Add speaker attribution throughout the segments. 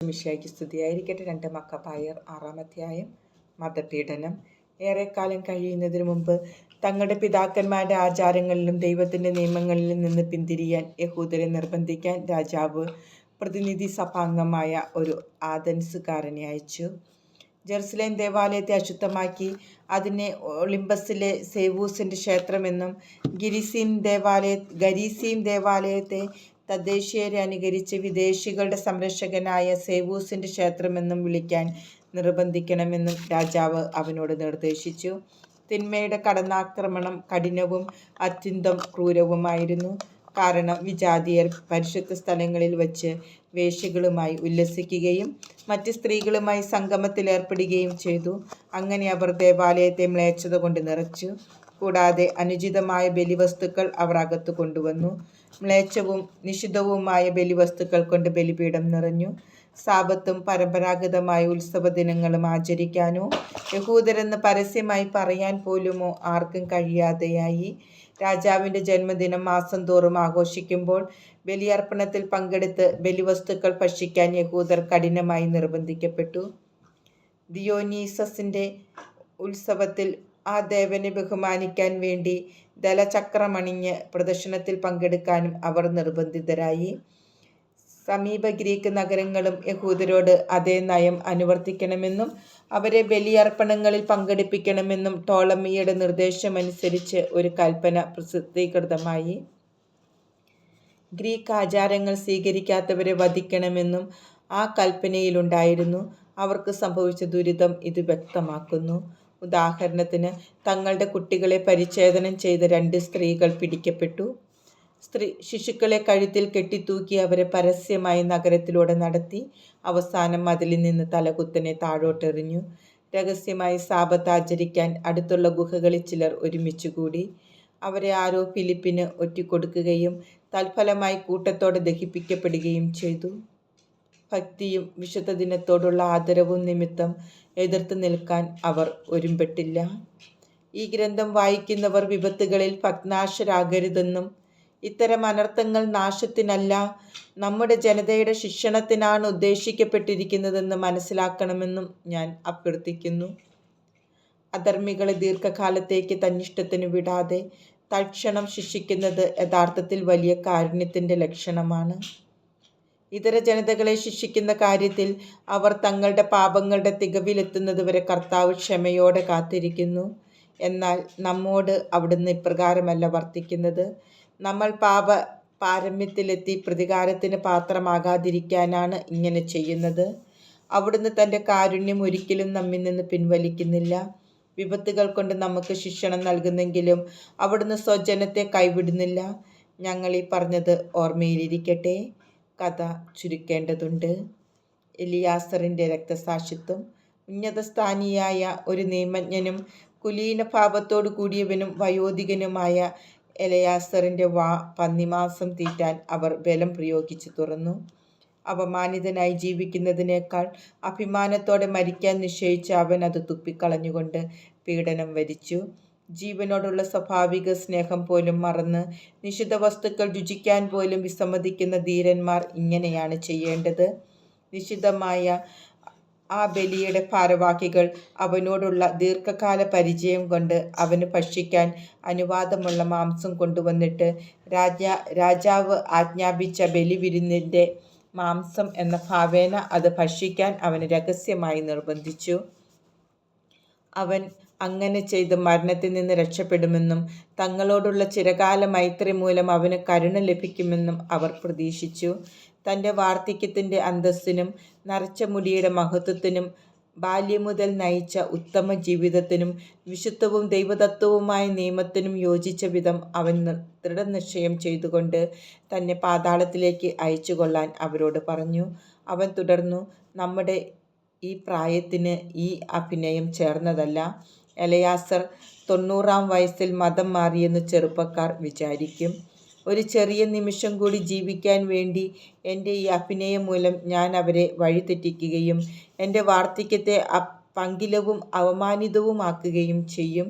Speaker 1: മിശിഹായ്ക്ക് സ്തുതിയായിരിക്കട്ടെ. രണ്ട് മക്കപ്പായർ ആറാം അധ്യായം മതപീഡനം. ഏറെക്കാലം കഴിയുന്നതിന് മുമ്പ് തങ്ങളുടെ പിതാക്കന്മാരുടെ ആചാരങ്ങളിലും ദൈവത്തിന്റെ നിയമങ്ങളിലും നിന്ന് പിന്തിരിയാൻ യഹൂദരെ നിർബന്ധിക്കാൻ രാജാവ് പ്രതിനിധി സഭാംഗമായ ഒരു ആദൻസുകാരനെ അയച്ചു. ജെറുസലേം ദേവാലയത്തെ അശുദ്ധമാക്കി അതിനെ ഒളിമ്പസിലെ സേവൂസിന്റെ ക്ഷേത്രമെന്നും ഗിരിസീം ദേവാലയ ഗരീസീം ദേവാലയത്തെ തദ്ദേശീയരെ അനുകരിച്ച് വിദേശികളുടെ സംരക്ഷകനായ സേവൂസിന്റെ ക്ഷേത്രമെന്നും വിളിക്കാൻ നിർബന്ധിക്കണമെന്നും രാജാവ് അവനോട് നിർദ്ദേശിച്ചു. തിന്മയുടെ കടന്നാക്രമണം കഠിനവും അത്യന്തം ക്രൂരവുമായിരുന്നു. കാരണം വിജാതിയർ പരിശുദ്ധ സ്ഥലങ്ങളിൽ വച്ച് വേഷികളുമായി ഉല്ലസിക്കുകയും മറ്റ് സ്ത്രീകളുമായി സംഗമത്തിൽ ഏർപ്പെടുകയും ചെയ്തു. അങ്ങനെ അവർ ദേവാലയത്തെ മ്ലേച്ഛത കൊണ്ട് നിറച്ചു. കൂടാതെ അനുചിതമായ ബലിവസ്തുക്കൾ അവർ അകത്തു കൊണ്ടുവന്നു. മ്ലേച്ഛവും നിഷിദ്ധവുമായ ബലിവസ്തുക്കൾ കൊണ്ട് ബലിപീഠം നിറഞ്ഞു. സാപത്തും പരമ്പരാഗതമായ ഉത്സവ ദിനങ്ങളും ആചരിക്കാനോ യഹൂദരെന്ന് പരസ്യമായി പറയാൻ പോലുമോ ആർക്കും കഴിയാതെയായി. രാജാവിന്റെ ജന്മദിനം മാസം തോറും ആഘോഷിക്കുമ്പോൾ ബലിയർപ്പണത്തിൽ പങ്കെടുത്ത് ബലിവസ്തുക്കൾ ഭക്ഷിക്കാൻ യഹൂദർ കഠിനമായി നിർബന്ധിക്കപ്പെട്ടു. ദിയോനീസസിന്റെ ഉത്സവത്തിൽ ആ ദേവനെ ബഹുമാനിക്കാൻ വേണ്ടി ദലചക്രമണിഞ്ഞ് പ്രദർശനത്തിൽ പങ്കെടുക്കാനും അവർ നിർബന്ധിതരായി. സമീപ ഗ്രീക്ക് നഗരങ്ങളും യഹൂദരോട് അതേ നയം അനുവർത്തിക്കണമെന്നും അവരെ ബലിയർപ്പണങ്ങളിൽ പങ്കെടുപ്പിക്കണമെന്നും ടോളമിയുടെ നിർദ്ദേശമനുസരിച്ച് ഒരു കൽപ്പന പ്രസിദ്ധീകൃതമായി. ഗ്രീക്ക് ആചാരങ്ങൾ സ്വീകരിക്കാത്തവരെ വധിക്കണമെന്നും ആ കൽപ്പനയിലുണ്ടായിരുന്നു. അവർക്ക് സംഭവിച്ച ദുരിതം ഇത് വ്യക്തമാക്കുന്നു. ഉദാഹരണത്തിന് തങ്ങളുടെ കുട്ടികളെ പരിച്ഛേദനം ചെയ്ത രണ്ട് സ്ത്രീകൾ പിടിക്കപ്പെട്ടു. സ്ത്രീ ശിശുക്കളെ കഴുത്തിൽ കെട്ടിത്തൂക്കി അവരെ പരസ്യമായി നഗരത്തിലൂടെ നടത്തി. അവസാനം അതിലിൽ നിന്ന് തലകുത്തനെ താഴോട്ടെറിഞ്ഞു. രഹസ്യമായി സാപത്ത് ആചരിക്കാൻ അടുത്തുള്ള ഗുഹകളിൽ ചിലർ ഒരുമിച്ചുകൂടി അവരെ ആരോ ഫിലിപ്പിന് ഒറ്റിക്കൊടുക്കുകയും തൽഫലമായി കൂട്ടത്തോടെ ദഹിപ്പിക്കപ്പെടുകയും ചെയ്തു. ഭക്തിയും വിശുദ്ധ ദിനത്തോടുള്ള ആദരവും നിമിത്തം എതിർത്ത് നിൽക്കാൻ അവർ ഒരുമ്പെട്ടില്ല. ഈ ഗ്രന്ഥം വായിക്കുന്നവർ വിപത്തുകളിൽ ഭഗ്നാശരാകരുതെന്നും ഇത്തരം അനർത്ഥങ്ങൾ നാശത്തിനല്ല നമ്മുടെ ജനതയുടെ ശിക്ഷണത്തിനാണ് ഉദ്ദേശിക്കപ്പെട്ടിരിക്കുന്നതെന്ന് മനസ്സിലാക്കണമെന്നും ഞാൻ അഭ്യർത്ഥിക്കുന്നു. അധർമ്മികളെ ദീർഘകാലത്തേക്ക് തന്നിഷ്ടത്തിന് വിടാതെ തൽക്ഷണം ശിക്ഷിക്കുന്നത് യഥാർത്ഥത്തിൽ വലിയ കാരുണ്യത്തിന്റെ ലക്ഷണമാണ്. ഇതര ജനതകളെ ശിക്ഷിക്കുന്ന കാര്യത്തിൽ അവർ തങ്ങളുടെ പാപങ്ങളുടെ തികവിലെത്തുന്നതുവരെ കർത്താവ് ക്ഷമയോടെ കാത്തിരിക്കുന്നു. എന്നാൽ നമ്മോട് അവിടുന്ന് ഇപ്രകാരമല്ല വർത്തിക്കുന്നത്. നമ്മൾ പാപ പാരമ്യത്തിലെത്തി പ്രതികാരത്തിന് പാത്രമാകാതിരിക്കാനാണ് ഇങ്ങനെ ചെയ്യുന്നത്. അവിടുന്ന് തന്റെ കാരുണ്യം ഒരിക്കലും നമ്മിൽ നിന്ന് പിൻവലിക്കുന്നില്ല. വിപത്തുകൾ കൊണ്ട് നമുക്ക് ശിക്ഷണം നൽകുന്നെങ്കിലും അവിടുന്ന് സ്വജനത്തെ കൈവിടുന്നില്ല. ഞങ്ങൾ ഈ പറഞ്ഞത് ഓർമ്മയിലിരിക്കട്ടെ. കഥ ചുരുക്കേണ്ടതുണ്ട്. എലിയാസറിന്റെ രക്തസാക്ഷിത്വം ഉന്നതസ്ഥാനിയായ ഒരു നിയമജ്ഞനും കുലീന കുലീനഭാവത്തോടു കൂടിയവനും വയോധികനുമായ എലയാസറിന്റെ വാ പന്നിമാസം തീറ്റാൻ അവർ ബലം പ്രയോഗിച്ചു തുറന്നു. അപമാനിതനായി ജീവിക്കുന്നതിനേക്കാൾ അഭിമാനത്തോടെ മരിക്കാൻ നിശ്ചയിച്ച അവൻ അത് തുപ്പിക്കളഞ്ഞുകൊണ്ട് പീഡനം വരിച്ചു. ജീവനോടുള്ള സ്വാഭാവിക സ്നേഹം പോലും മറന്ന് നിഷിദ്ധ വസ്തുക്കൾ രുചിക്കാൻ പോലും വിസമ്മതിക്കുന്ന ധീരന്മാർ ഇങ്ങനെയാണ് ചെയ്യേണ്ടത്. നിഷിദ്ധമായ ആ ബലിയുടെ ഭാരവാഹികൾ അവനോടുള്ള ദീർഘകാല പരിചയം കൊണ്ട് അവന് ഭക്ഷിക്കാൻ അനുവാദമുള്ള മാംസം കൊണ്ടുവന്നിട്ട് രാജാ രാജാവ് ആജ്ഞാപിച്ച ബലിവിരുന്നിന്റെ മാംസം എന്ന ഭാവേന അത് ഭക്ഷിക്കാൻ അവന് രഹസ്യമായി നിർബന്ധിച്ചു. അവൻ അങ്ങനെ ചെയ്ത് മരണത്തിൽ നിന്ന് രക്ഷപ്പെടുമെന്നും തങ്ങളോടുള്ള ചിരകാല മൈത്രി മൂലം അവന് കരുണ ലഭിക്കുമെന്നും അവർ പ്രതീക്ഷിച്ചു. തന്റെ വാർദ്ധക്യത്തിന്റെ അന്തസ്സിനും നരച്ച മുടിയുടെ മഹത്വത്തിനും ബാല്യം മുതൽ നയിച്ച ഉത്തമ ജീവിതത്തിനും വിശുദ്ധവും ദൈവതത്വവുമായ നിയമത്തിനും യോജിച്ച വിധം അവൻ ദൃഢനിശ്ചയം ചെയ്തുകൊണ്ട് തന്നെ പാതാളത്തിലേക്ക് അയച്ചുകൊള്ളാൻ അവരോട് പറഞ്ഞു. അവൻ തുടർന്നു നമ്മുടെ ഈ പ്രായത്തിന് ഈ അഭിനയം ചേർന്നതല്ല. എലയാസർ തൊണ്ണൂറാം വയസ്സിൽ മതം മാറിയെന്ന് ചെറുപ്പക്കാർ വിചാരിക്കും. ഒരു ചെറിയ നിമിഷം കൂടി ജീവിക്കാൻ വേണ്ടി എന്റെ ഈ അഭിനയം മൂലം ഞാൻ അവരെ വഴിതെറ്റിക്കുകയും എന്റെ വാർദ്ധക്യത്തെ പങ്കിലവും അവമാനിതവുമാക്കുകയും ചെയ്യും.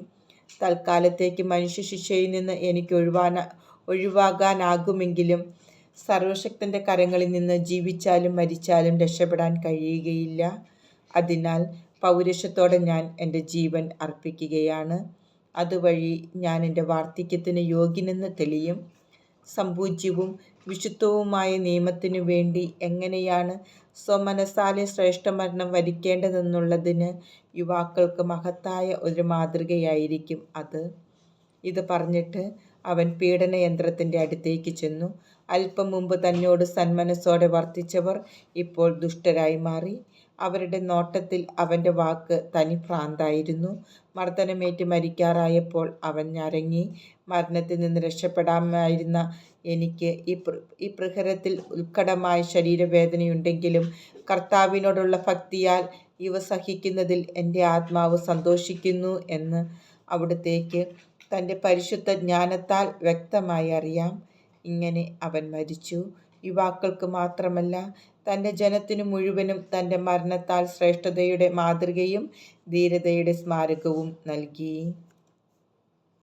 Speaker 1: തൽക്കാലത്തേക്ക് മനുഷ്യ ശിക്ഷയിൽ നിന്ന് എനിക്ക് ഒഴിവാന ഒഴിവാകാനാകുമെങ്കിലും സർവശക്തന്റെ കരങ്ങളിൽ നിന്ന് ജീവിച്ചാലും മരിച്ചാലും രക്ഷപ്പെടാൻ കഴിയുകയില്ല. അതിനാൽ പൗരുഷത്തോടെ ഞാൻ എന്റെ ജീവൻ അർപ്പിക്കുകയാണ്. അതുവഴി ഞാൻ എന്റെ വാർദ്ധക്യത്തിന് യോഗ്യനെന്ന് തെളിയും. സമ്പൂജ്യവും വിശുദ്ധവുമായ നിയമത്തിനു വേണ്ടി എങ്ങനെയാണ് സ്വമനസാലെ ശ്രേഷ്ഠമരണം വരിക്കേണ്ടതെന്നുള്ളതിന് യുവാക്കൾക്ക് മഹത്തായ ഒരു മാതൃകയായിരിക്കും അത്. ഇത് പറഞ്ഞിട്ട് അവൻ പീഡനയന്ത്രത്തിന്റെ അടുത്തേക്ക് ചെന്നു. അല്പം മുമ്പ് തന്നോട് സന്മനസ്സോടെ വർത്തിച്ചവർ ഇപ്പോൾ ദുഷ്ടരായി മാറി. അവരുടെ നോട്ടത്തിൽ അവന്റെ വാക്ക് തനി ഭ്രാന്തായിരുന്നു. മർദ്ദനമേറ്റ് മരിക്കാറായപ്പോൾ അവൻ ഞരങ്ങി. മരണത്തിൽ നിന്ന് രക്ഷപ്പെടാമായിരുന്ന എനിക്ക് ഈ ഈ പ്രഹരത്തിൽ ഉത്കടമായ ശരീരവേദനയുണ്ടെങ്കിലും കർത്താവിനോടുള്ള ഭക്തിയാൽ ഇവ സഹിക്കുന്നതിൽ എന്റെ ആത്മാവ് സന്തോഷിക്കുന്നു എന്ന് അവിടത്തേക്ക് തന്റെ പരിശുദ്ധ ജ്ഞാനത്താൽ വ്യക്തമായി അറിയാം. ഇങ്ങനെ അവൻ മരിച്ചു. യുവാക്കൾക്ക് മാത്രമല്ല തന്റെ ജനത്തിനു മുഴുവനും തന്റെ മരണത്താൽ ശ്രേഷ്ഠതയുടെ മാതൃകയും ധീരതയുടെ സ്മാരകവും നൽകി.